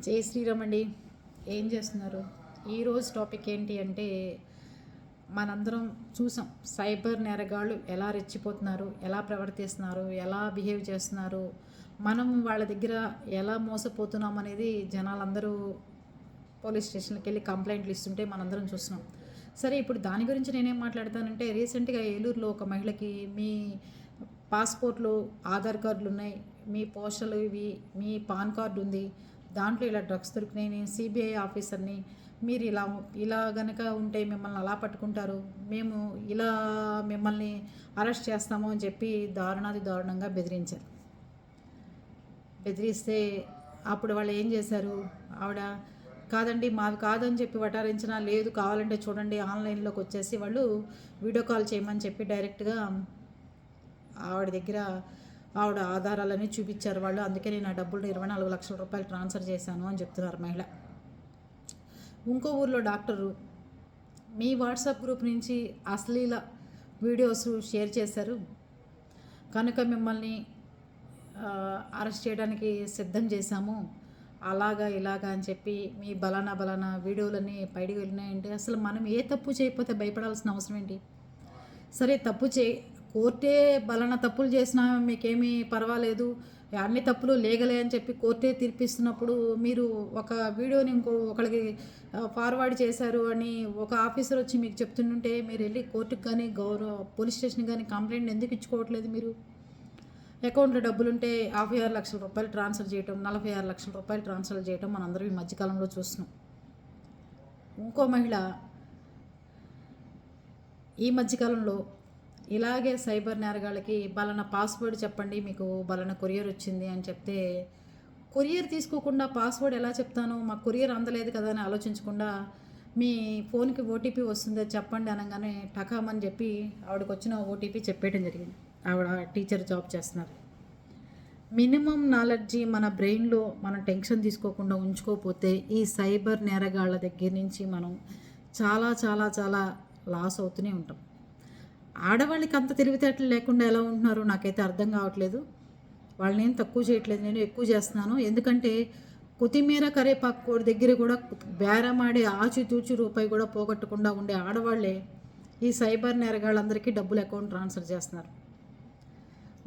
జై శ్రీరామ్ అండి. ఏం చేస్తున్నారు? ఈరోజు టాపిక్ ఏంటి అంటే మనందరం చూసాం సైబర్ నేరగాళ్ళు ఎలా రెచ్చిపోతున్నారు ఎలా ప్రవర్తిస్తున్నారు ఎలా బిహేవ్ చేస్తున్నారు మనం వాళ్ళ దగ్గర ఎలా మోసపోతున్నాం అనేది జనాలందరూ పోలీస్ స్టేషన్కి వెళ్ళి కంప్లైంట్లు ఇస్తుంటే మనందరం చూస్తున్నాం. సరే ఇప్పుడు దాని గురించి నేనేం మాట్లాడతానంటే రీసెంట్గా ఏలూరులో ఒక మహిళకి మీ పాస్పోర్ట్లు ఆధార్ కార్డులు ఉన్నాయి మీ పోస్టలు ఇవి మీ పాన్ కార్డు ఉంది దాంట్లో ఇలా డ్రగ్స్ దొరికినాయి నేను సిబిఐ ఆఫీసర్ని. మీరు ఇలా ఇలా గనక ఉంటే మిమ్మల్ని అలా పట్టుకుంటారు మేము ఇలా మిమ్మల్ని అరెస్ట్ చేస్తాము అని చెప్పి దారుణాది దారుణంగా బెదిరించారు. బెదిరిస్తే అప్పుడు వాళ్ళు ఏం చేశారు? ఆవిడ కాదండి మాది కాదని చెప్పి వటారించినా లేదు కావాలంటే చూడండి ఆన్లైన్లోకి వచ్చేసి వాళ్ళు వీడియో కాల్ చేయమని చెప్పి డైరెక్ట్గా ఆవిడ దగ్గర ఆవిడ ఆధారాలన్నీ చూపించారు వాళ్ళు. అందుకే నేను ఆ డబ్బులు ఇరవై నాలుగు లక్షల రూపాయలు ట్రాన్స్ఫర్ చేశాను అని చెప్తున్నారు మహిళ. ఇంకో ఊర్లో డాక్టరు మీ వాట్సాప్ గ్రూప్ నుంచి అశ్లీల వీడియోస్ షేర్ చేశారు. కనుక మిమ్మల్ని అరెస్ట్ చేయడానికి సిద్ధం చేశాము. అలాగా ఇలాగా అని చెప్పి మీ బలానా బలానా వీడియోలన్నీ బయటికి వెళ్ళినాయంటే అసలు మనం ఏ తప్పు చేయకపోతే భయపడాల్సిన అవసరం ఏంటి? సరే తప్పు చే కోర్టే బలానా తప్పులు చేసినా మీకేమీ పర్వాలేదు. అన్ని తప్పులు లేగలే అని చెప్పి కోర్టే తీర్పిస్తున్నప్పుడు మీరు ఒక వీడియోని ఇంకో ఒకరికి ఫార్వర్డ్ చేశారు అని ఒక ఆఫీసర్ వచ్చి మీకు చెప్తుంటే మీరు వెళ్ళి కోర్టుకు కానీ గౌరవ పోలీస్ స్టేషన్ కానీ కంప్లైంట్ ఎందుకు ఇచ్చుకోవట్లేదు మీరు? అకౌంట్లో డబ్బులుంటే యాభై ఆరు లక్షల రూపాయలు ట్రాన్స్ఫర్ చేయటం నలభై ఆరు లక్షల రూపాయలు ట్రాన్స్ఫర్ చేయటం మనందరం ఈ మధ్యకాలంలో చూస్తున్నాం. ఇంకో మహిళ ఈ మధ్యకాలంలో ఇలాగే సైబర్ నేరగాళ్ళకి బలన పాస్వర్డ్ చెప్పండి మీకు బలన కొరియర్ వచ్చింది అని చెప్తే కొరియర్ తీసుకోకుండా పాస్వర్డ్ ఎలా చెప్తాను? మా కొరియర్ అందలేదు కదా అని ఆలోచించకుండా మీ ఫోన్కి ఓటీపీ వస్తుందో చెప్పండి అనగానే టకామని చెప్పి ఆవిడకి వచ్చిన ఓటీపీ చెప్పేయడం జరిగింది. ఆవిడ టీచర్ జాబ్ చేస్తున్నారు. మినిమం నాలెడ్జి మన బ్రెయిన్లో మనం టెన్షన్ తీసుకోకుండా ఉంచుకోకపోతే ఈ సైబర్ నేరగాళ్ళ దగ్గర నుంచి మనం చాలా చాలా చాలా లాస్ అవుతూనే ఉంటాం. ఆడవాళ్ళకి అంత తెలివితేటలు లేకుండా ఎలా ఉంటున్నారో నాకైతే అర్థం కావట్లేదు. వాళ్ళని ఏం తక్కువ చేయట్లేదు నేను ఎక్కువ చేస్తున్నాను. ఎందుకంటే కొత్తిమీర కరేపాకు దగ్గర కూడా బేరమాడే ఆచితూచి రూపాయి కూడా పోగొట్టకుండా ఉండే ఆడవాళ్ళే ఈ సైబర్ నేరగాళ్ళందరికీ డబ్బులు అకౌంట్ ట్రాన్స్ఫర్ చేస్తున్నారు.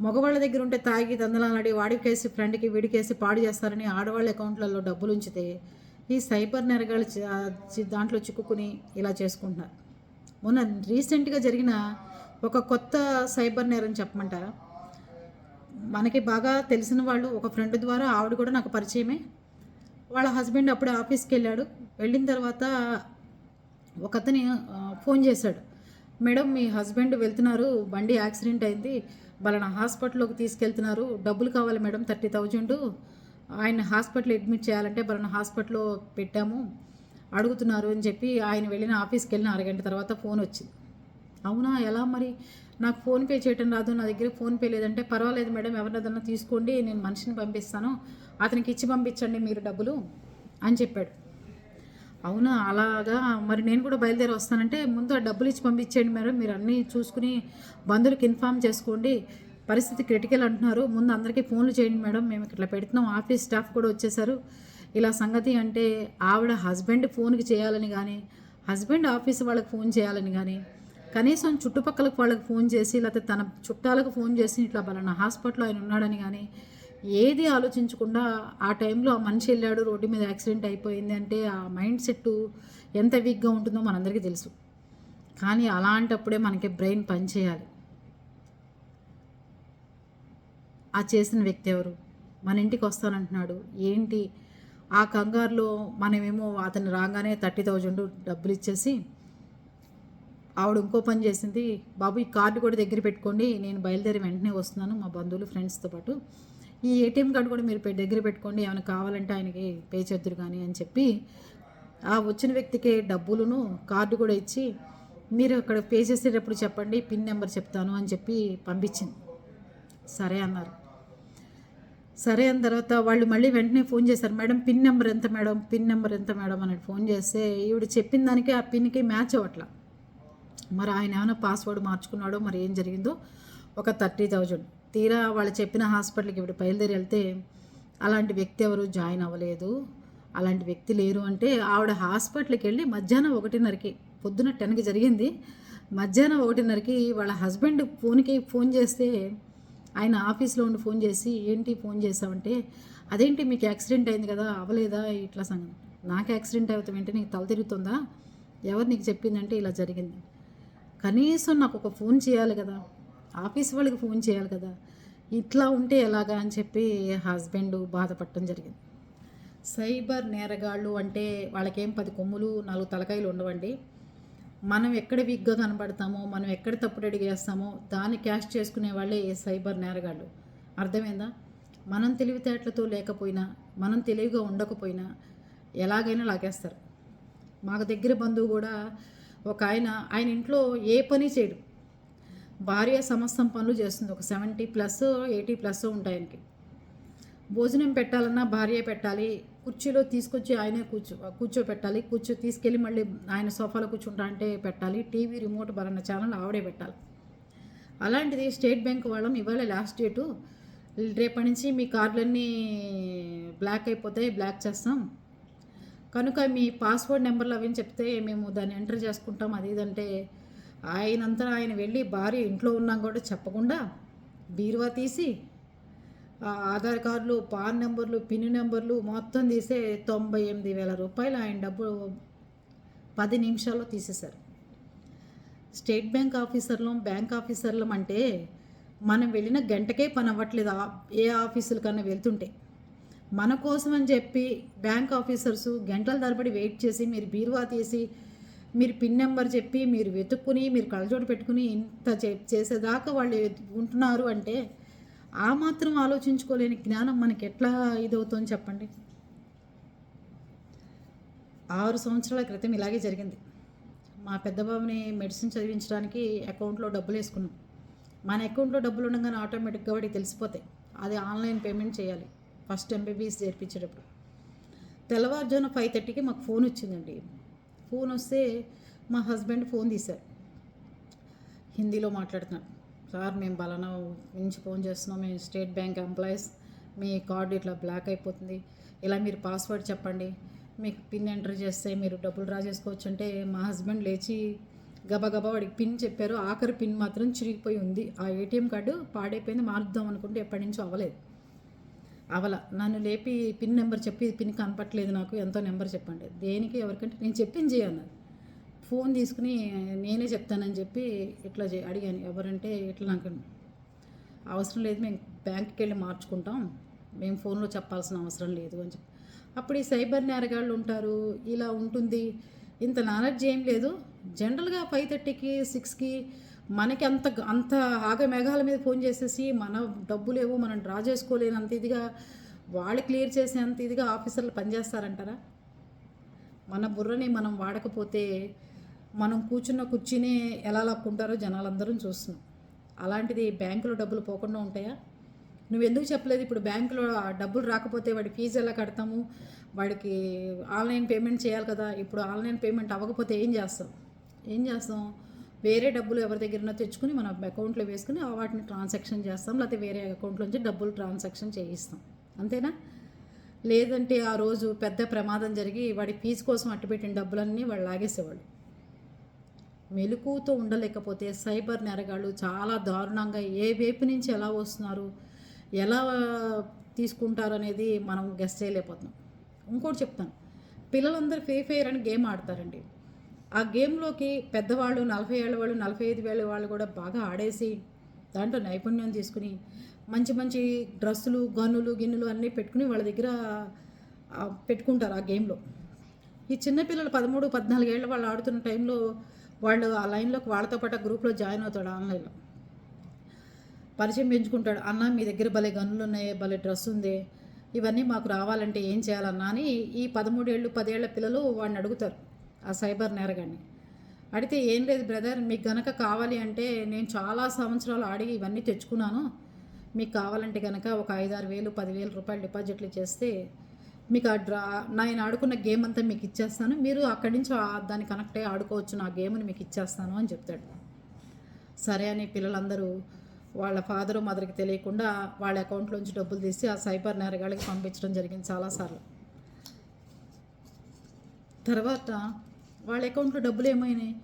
మగవాళ్ళ దగ్గర ఉంటే తాగి దందలాడి వాడికేసి ఫ్రెండ్కి వీడికేసి పాడు చేస్తారని ఆడవాళ్ళ అకౌంట్లలో డబ్బులు ఉంచితే ఈ సైబర్ నేరగాళ్ళు చి- దాంట్లో చిక్కుకుని ఇలా చేసుకుంటున్నారు. మొన్న రీసెంట్గా జరిగిన ఒక కొత్త సైబర్ నేరం చెప్పమంటారా? మనకి బాగా తెలిసిన వాళ్ళు ఒక ఫ్రెండ్ ద్వారా ఆవిడ కూడా నాకు పరిచయమే. వాళ్ళ హస్బెండ్ అప్పుడే ఆఫీస్కి వెళ్ళాడు. వెళ్ళిన తర్వాత ఒక అతని ఫోన్ చేశాడు. మేడం మీ హస్బెండ్ వెళ్తున్నారు. బండి యాక్సిడెంట్ అయింది. వాళ్ళని హాస్పిటల్లోకి తీసుకెళ్తున్నారు. డబ్బులు కావాలి మేడం థర్టీ థౌజండ్. ఆయన హాస్పిటల్ అడ్మిట్ చేయాలంటే వాళ్ళని హాస్పిటల్లో పెట్టాము. అడుగుతున్నారు అని చెప్పి ఆయన వెళ్ళిన ఆఫీస్కి వెళ్ళిన అరగంట తర్వాత ఫోన్ వచ్చింది. అవునా? ఎలా మరి? నాకు ఫోన్పే చేయటం రాదు నా దగ్గర ఫోన్పే లేదంటే పర్వాలేదు మేడం ఎవరినదన్నా తీసుకోండి నేను మనిషిని పంపిస్తాను. అతనికి ఇచ్చి పంపించండి మీరు డబ్బులు అని చెప్పాడు. అవునా? అలాగా? మరి నేను కూడా బయలుదేరి వస్తానంటే ముందు ఆ డబ్బులు ఇచ్చి పంపించేయండి మేడం మీరు అన్నీ చూసుకుని బంధువులకు ఇన్ఫామ్ చేసుకోండి. పరిస్థితి క్రిటికల్ అంటున్నారు. ముందు అందరికీ ఫోన్లు చేయండి మేడం మేము ఇట్లా పెడుతున్నాం. ఆఫీస్ స్టాఫ్ కూడా వచ్చేసారు. ఇలా సంగతి అంటే ఆవిడ హస్బెండ్ ఫోన్కి చేయాలని కానీ హస్బెండ్ ఆఫీస్ వాళ్ళకి ఫోన్ చేయాలని కానీ కనీసం చుట్టుపక్కల వాళ్ళకి ఫోన్ చేసి లేకపోతే తన చుట్టాలకు ఫోన్ చేసి ఇట్లా బలన హాస్పిటల్లో ఆయన ఉన్నాడని కానీ ఏది ఆలోచించకుండా ఆ టైంలో ఆ మనిషి వెళ్ళాడు రోడ్డు మీద యాక్సిడెంట్ అయిపోయింది అంటే ఆ మైండ్ సెట్ ఎంత వీక్గా ఉంటుందో మనందరికీ తెలుసు. కానీ అలాంటప్పుడే మనకి బ్రెయిన్ పనిచేయాలి. ఆ చేసిన వ్యక్తి ఎవరు? మన ఇంటికి వస్తానంటున్నాడు. ఏంటి? ఆ కంగారులో మనమేమో అతను రాగానే థర్టీ థౌజండ్ డబ్బులు ఇచ్చేసి ఆవిడ ఇంకో పని చేసింది బాబు ఈ కార్డు కూడా దగ్గర పెట్టుకోండి నేను బయలుదేరి వెంటనే వస్తున్నాను మా బంధువులు ఫ్రెండ్స్తో పాటు. ఈ ఏటీఎం కార్డు కూడా మీరు దగ్గర పెట్టుకోండి ఏమైనా కావాలంటే ఆయనకి పే చేద్దరు కానీ అని చెప్పి ఆ వచ్చిన వ్యక్తికి డబ్బులను కార్డు కూడా ఇచ్చి మీరు అక్కడ పే చేసేటప్పుడు చెప్పండి పిన్ నెంబర్ చెప్తాను అని చెప్పి పంపించింది. సరే అన్నారు. సరే అన్న తర్వాత వాళ్ళు మళ్ళీ వెంటనే ఫోన్ చేశారు మేడం పిన్ నెంబర్ ఎంత మేడం పిన్ నెంబర్ ఎంత మేడం అని ఫోన్ చేస్తే ఈవిడ చెప్పిన దానికి ఆ పిన్కి మ్యాచ్ అవ్వట్లా. మరి ఆయన ఏమైనా పాస్వర్డ్ మార్చుకున్నాడో మరి ఏం జరిగిందో ఒక థర్టీ థౌజండ్. తీరా వాళ్ళు చెప్పిన హాస్పిటల్కి ఇప్పుడు బయలుదేరి వెళ్తే అలాంటి వ్యక్తి ఎవరు? జాయిన్ అవ్వలేదు. అలాంటి వ్యక్తి లేరు అంటే ఆవిడ హాస్పిటల్కి వెళ్ళి మధ్యాహ్నం ఒకటిన్నరకి పొద్దున టెన్కి జరిగింది. మధ్యాహ్నం ఒకటిన్నరకి వాళ్ళ హస్బెండ్ ఫోన్కి ఫోన్ చేస్తే ఆయన ఆఫీస్లో ఉండి ఫోన్ చేసి ఏంటి ఫోన్ చేసావంటే అదేంటి మీకు యాక్సిడెంట్ అయింది కదా అవ్వలేదా ఇట్లా సంగతి? నాకు యాక్సిడెంట్ అవుతాం ఏంటి నీకు తల తిరుగుతుందా? ఎవరు నీకు చెప్పిందంటే ఇలా జరిగింది? కనీసం నాకు ఒక ఫోన్ చేయాలి కదా. ఆఫీస్ వాళ్ళకి ఫోన్ చేయాలి కదా. ఇట్లా ఉంటే ఎలాగా అని చెప్పి హస్బెండ్ బాధపడటం జరిగింది. సైబర్ నేరగాళ్ళు అంటే వాళ్ళకేం పది కొమ్ములు నాలుగు తలకాయలు ఉండవండి. మనం ఎక్కడ వీక్గా కనబడతామో మనం ఎక్కడ తప్పుడు అడిగేస్తామో దాన్ని క్యాష్ చేసుకునే వాళ్ళే సైబర్ నేరగాళ్ళు. అర్థమైందా? మనం తెలివితేటలతో లేకపోయినా మనం తెలివిగా ఉండకపోయినా ఎలాగైనా లాగేస్తారు. మాకు దగ్గర బంధువు కూడా ఒక ఆయన ఆయన ఇంట్లో ఏ పని చేయడు. భార్య సమస్తం పనులు చేస్తుంది. ఒక సెవెంటీ ప్లస్ ఎయిటీ ప్లస్ ఉంటాయి ఆయనకి. భోజనం పెట్టాలన్నా భార్య పెట్టాలి. కుర్చీలో తీసుకొచ్చి ఆయనే కూర్చో కూర్చోపెట్టాలి. కూర్చో తీసుకెళ్ళి మళ్ళీ ఆయన సోఫాలో కూర్చుంటా అంటే పెట్టాలి. టీవీ రిమోట్ బలన్న ఛానల్ ఆవిడే పెట్టాలి. అలాంటిది స్టేట్ బ్యాంక్ వాళ్ళం ఇవాళ లాస్ట్ డేటు. రేపటి నుంచి మీ కార్డులన్నీ బ్లాక్ అయిపోతాయి. బ్లాక్ చేస్తాం. కనుక మీ పాస్వర్డ్ నెంబర్లు అవి చెప్తే మేము దాన్ని ఎంటర్ చేసుకుంటాం. అది ఇదంటే ఆయనంతా ఆయన వెళ్ళి భార్య ఇంట్లో ఉన్నాం కూడా చెప్పకుండా బీరువా తీసి ఆధార్ కార్డులు పాన్ నెంబర్లు పిన్ నెంబర్లు మొత్తం తీసే తొంభై ఎనిమిది వేల రూపాయలు ఆయన డబ్బు పది నిమిషాల్లో తీసేశారు. స్టేట్ బ్యాంక్ ఆఫీసర్లం బ్యాంక్ ఆఫీసర్లం అంటే మనం వెళ్ళిన గంటకే పని అవ్వట్లేదు. ఆ- ఏ ఆఫీసులకన్నా వెళ్తుంటే. మన కోసం అని చెప్పి బ్యాంక్ ఆఫీసర్స్ గంటల తరబడి వెయిట్ చేసి మీరు బీరువా తీసి మీరు పిన్ నెంబర్ చెప్పి మీరు వెతుక్కుని మీరు కళ్ళజోడు పెట్టుకుని ఇంత చే- చేసేదాకా వాళ్ళు ఉంటున్నారు అంటే ఆ మాత్రం ఆలోచించుకోలేని జ్ఞానం మనకి ఎట్లా ఇదవుతుందని చెప్పండి. ఆరు సంవత్సరాల క్రితం ఇలాగే జరిగింది. మా పెద్ద బాబుని మెడిసిన్ చదివించడానికి అకౌంట్లో డబ్బులు వేసుకున్నాం. మన అకౌంట్లో డబ్బులు ఉండగానే ఆటోమేటిక్గా వాడికి తెలిసిపోతాయి. అది ఆన్లైన్ పేమెంట్ చేయాలి. ఫస్ట్ ఎంబీబీఎస్ చేర్పించేటప్పుడు. తెల్లవారుజామున ఫైవ్ థర్టీకి మాకు ఫోన్ వచ్చిందండి. ఫోన్ వస్తే మా హస్బెండ్ ఫోన్ తీశారు. హిందీలో మాట్లాడుతున్నాడు. సార్ మేము బలానా నుంచి ఫోన్ చేస్తున్నాం. మేము స్టేట్ బ్యాంక్ ఎంప్లాయీస్ మీ కార్డు ఇట్లా బ్లాక్ అయిపోతుంది. ఇలా మీరు పాస్వర్డ్ చెప్పండి. మీకు పిన్ ఎంటర్ చేస్తే మీరు డబ్బులు డ్రా చేసుకోవచ్చు అంటే మా హస్బెండ్ లేచి గబగబా వాడికి పిన్ చెప్పారు. ఆఖరి పిన్ మాత్రం చిరిగిపోయి ఉంది. ఆ ఏటీఎం కార్డు పాడైపోయింది. మారుద్దాం అనుకుంటే ఎప్పటి నుంచో అవ్వలేదు. అవల. నన్ను లేపి పిన్ నెంబర్ చెప్పి పిన్ కనపట్లేదు నాకు ఎంతో నెంబర్ చెప్పండి. దేనికి ఎవరికంటే నేను చెప్పింది చేయన్నారు ఫోన్ తీసుకుని నేనే చెప్తానని చెప్పి ఇట్లా చే అడిగాను. ఎవరంటే ఇట్లా నాకు అవసరం లేదు మేము బ్యాంక్కి వెళ్ళి మార్చుకుంటాం. మేము ఫోన్లో చెప్పాల్సిన అవసరం లేదు అని చెప్పి. అప్పుడు ఈ సైబర్ నేరగాళ్ళు ఉంటారు ఇలా ఉంటుంది. ఇంత నాలెడ్జ్ ఏం లేదు. జనరల్గా ఫైవ్ థర్టీకి సిక్స్కి మనకి అంత అంత ఆగ మేఘాల మీద ఫోన్ చేసేసి మన డబ్బులేవో మనం డ్రా చేసుకోలేనంత ఇదిగా వాళ్ళు క్లియర్ చేసేంత ఇదిగా ఆఫీసర్లు పనిచేస్తారంటారా? మన బుర్రని మనం వాడకపోతే మనం కూర్చున్న కుర్చీనే ఎలా లాక్కుంటారో జనాలందరం చూస్తున్నాం. అలాంటిది బ్యాంకులో డబ్బులు పోకుండా ఉంటాయా? నువ్వు ఎందుకు చెప్పలేదు ఇప్పుడు బ్యాంకులో డబ్బులు రాకపోతే వాడి ఫీజు ఎలా కడతాము? వాడికి ఆన్లైన్ పేమెంట్ చేయాలి కదా ఇప్పుడు ఆన్లైన్ పేమెంట్ అవ్వకపోతే ఏం చేస్తాం? ఏం చేస్తాం? వేరే డబ్బులు ఎవరి దగ్గర తెచ్చుకుని మన అకౌంట్లో వేసుకుని ఆ వాటిని ట్రాన్సాక్షన్ చేస్తాం. లేకపోతే వేరే అకౌంట్లోంచి డబ్బులు ట్రాన్సాక్షన్ చేయిస్తాం. అంతేనా? లేదంటే ఆ రోజు పెద్ద ప్రమాదం జరిగి వాడి ఫీజు కోసం అట్టుపెట్టిన డబ్బులన్నీ వాళ్ళు లాగేసేవాళ్ళు మెలకుతో ఉండలేకపోతే సైబర్ నేరగాళ్ళు చాలా దారుణంగా ఏ వైపు నుంచి ఎలా వస్తున్నారు ఎలా తీసుకుంటారు అనేది మనం గెస్ట్ చేయలేకపోతున్నాం. ఇంకోటి చెప్తాను. పిల్లలందరూ ఫ్రీ ఫైర్ అని గేమ్ ఆడతారండి. ఆ గేమ్లోకి పెద్దవాళ్ళు నలభై ఏళ్ళ వాళ్ళు నలభై ఐదు వేల వాళ్ళు కూడా బాగా ఆడేసి దాంట్లో నైపుణ్యం తీసుకుని మంచి మంచి డ్రెస్సులు గన్నులు గిన్నులు అన్నీ పెట్టుకుని వాళ్ళ దగ్గర పెట్టుకుంటారు ఆ గేమ్లో. ఈ చిన్నపిల్లలు పదమూడు పద్నాలుగు ఏళ్ళ వాళ్ళు ఆడుతున్న టైంలో వాళ్ళు ఆ లైన్లోకి వాళ్ళతో పాటు గ్రూప్లో జాయిన్ అవుతాడు ఆన్లైన్లో. పరిచయం పెంచుకుంటాడు అన్న మీ దగ్గర భలే గన్నులు ఉన్నాయి భలే డ్రెస్ ఉంది ఇవన్నీ మాకు రావాలంటే ఏం చేయాలన్నా అని ఈ పదమూడేళ్ళు పదేళ్ళ పిల్లలు వాడిని అడుగుతారు. ఆ సైబర్ నేరగాడిని. అడిగితే ఏం లేదు బ్రదర్ మీకు గనక కావాలి అంటే నేను చాలా సంవత్సరాలు ఆడి ఇవన్నీ తెచ్చుకున్నాను. మీకు కావాలంటే కనుక ఒక ఐదారు వేలు పదివేల రూపాయలు డిపాజిట్లు చేస్తే మీకు ఆ డ్రా నేను ఆడుకున్న గేమ్ అంతా మీకు ఇచ్చేస్తాను. మీరు అక్కడి నుంచి ఆ- దాన్ని కనెక్ట్ అయ్యి ఆడుకోవచ్చు. నా గేమ్ని మీకు ఇచ్చేస్తాను అని చెప్తాడు. సరే అని పిల్లలందరూ వాళ్ళ ఫాదరు మదర్కి తెలియకుండా వాళ్ళ అకౌంట్లోంచి డబ్బులు తీసి ఆ సైబర్ నేరగాళ్ళకి పంపించడం జరిగింది చాలాసార్లు. తర్వాత వాళ్ళ అకౌంట్లో డబ్బులు ఏమైనాయి?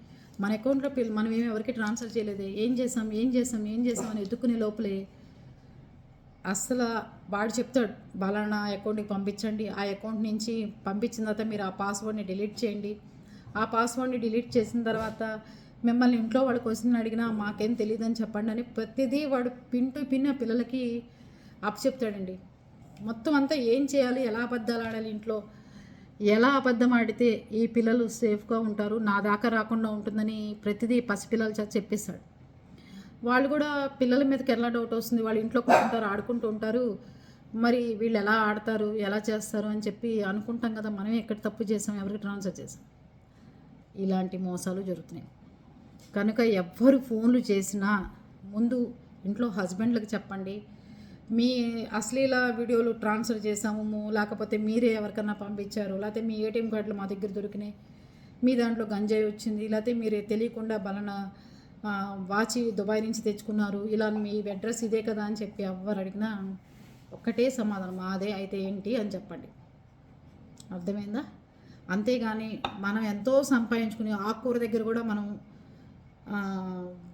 మన అకౌంట్లో మనం ఏమి ఎవరికి ట్రాన్స్ఫర్ చేయలేదు? ఏం చేసాం ఏం చేసాం ఏం చేసాం అని ఎత్తుకునే లోపలే అస్సలు వాడు చెప్తాడు బలానా అకౌంట్కి పంపించండి. ఆ అకౌంట్ నుంచి పంపించిన తర్వాత మీరు ఆ పాస్వర్డ్ని డిలీట్ చేయండి. ఆ పాస్వర్డ్ని డిలీట్ చేసిన తర్వాత మిమ్మల్ని ఇంట్లో వాడు క్వశ్చన్ అడిగినా మాకేం తెలియదని చెప్పండి అని ప్రతిదీ వాడు పిన్ టు పిన్ ఆ పిల్లలకి అప్పచెప్తాడండి. మొత్తం అంతా ఏం చేయాలి? ఎలా అబద్ధాలు ఆడాలి ఇంట్లో? ఎలా అబద్ధం ఆడితే ఈ పిల్లలు సేఫ్గా ఉంటారు? నా దాకా రాకుండా ఉంటుందని ప్రతిదీ పసిపిల్లల చేత చెప్పేస్తాడు వాళ్ళు కూడా పిల్లల మీదకి ఎలా డౌట్ వస్తుంది? వాళ్ళు ఇంట్లో కూర్చుంటారు ఆడుకుంటూ ఉంటారు. మరి వీళ్ళు ఎలా ఆడతారు? ఎలా చేస్తారు? అని చెప్పి అనుకుంటాం కదా మనమే ఎక్కడ తప్పు చేసాం ఎవరికి ట్రాన్స్ఫర్ చేసాం? ఇలాంటి మోసాలు జరుగుతున్నాయి. కనుక ఎవ్వరు ఫోన్లు చేసినా ముందు ఇంట్లో హస్బెండ్లకు చెప్పండి. మీ అశ్లీల వీడియోలు ట్రాన్స్ఫర్ చేసాము లేకపోతే మీరే ఎవరికన్నా పంపించారు? లేకపోతే మీ ఏటీఎం కార్డులు మా దగ్గర దొరికినాయి. మీ దాంట్లో గంజాయి వచ్చింది. లేకపోతే మీరే తెలియకుండా బలన వాచి దుబాయ్ నుంచి తెచ్చుకున్నారు. ఇలా మీ అడ్రస్ ఇదే కదా అని చెప్పి ఎవరు అడిగినా ఒక్కటే సమాధానం. మాదే అయితే ఏంటి అని చెప్పండి. అర్థమైందా? అంతేగాని మనం ఎంతో సంపాదించుకుని ఆకుకూర దగ్గర కూడా మనం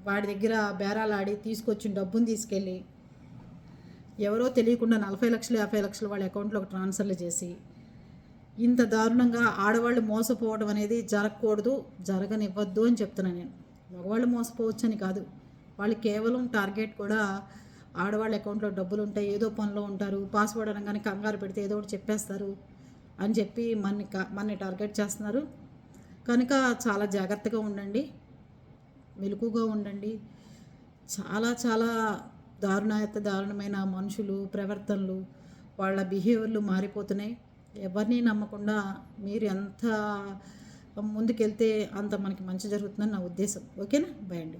వాడి దగ్గర బేరాలాడి తీసుకొచ్చిన డబ్బుని తీసుకెళ్ళి ఎవరో తెలియకుండా నలభై లక్షలు యాభై లక్షలు వాళ్ళ అకౌంట్లోకి ట్రాన్స్ఫర్లు చేసి ఇంత దారుణంగా ఆడవాళ్ళు మోసపోవడం అనేది జరగకూడదు జరగనివ్వద్దు అని చెప్తున్నాను నేను. మగవాళ్ళు మోసపోవచ్చు అని కాదు. వాళ్ళు కేవలం టార్గెట్ కూడా ఆడవాళ్ళ అకౌంట్లో డబ్బులు ఉంటాయి ఏదో పనిలో ఉంటారు పాస్వర్డ్ అనగానే కంగారు పెడితే ఏదో ఒకటి చెప్పేస్తారు అని చెప్పి మన్ని మన్ని టార్గెట్ చేస్తున్నారు. కనుక చాలా జాగ్రత్తగా ఉండండి మెలకుగా ఉండండి. చాలా చాలా దారుణాయత దారుణమైన మనుషులు ప్రవర్తనలు వాళ్ళ బిహేవియర్లు మారిపోతున్నాయి. ఎవరిని నమ్మకుండా మీరు ఎంత ముందుకెళ్తే అంత మనకి మంచి జరుగుతుందని నా ఉద్దేశం. ఓకేనా? బాయ్ అండి.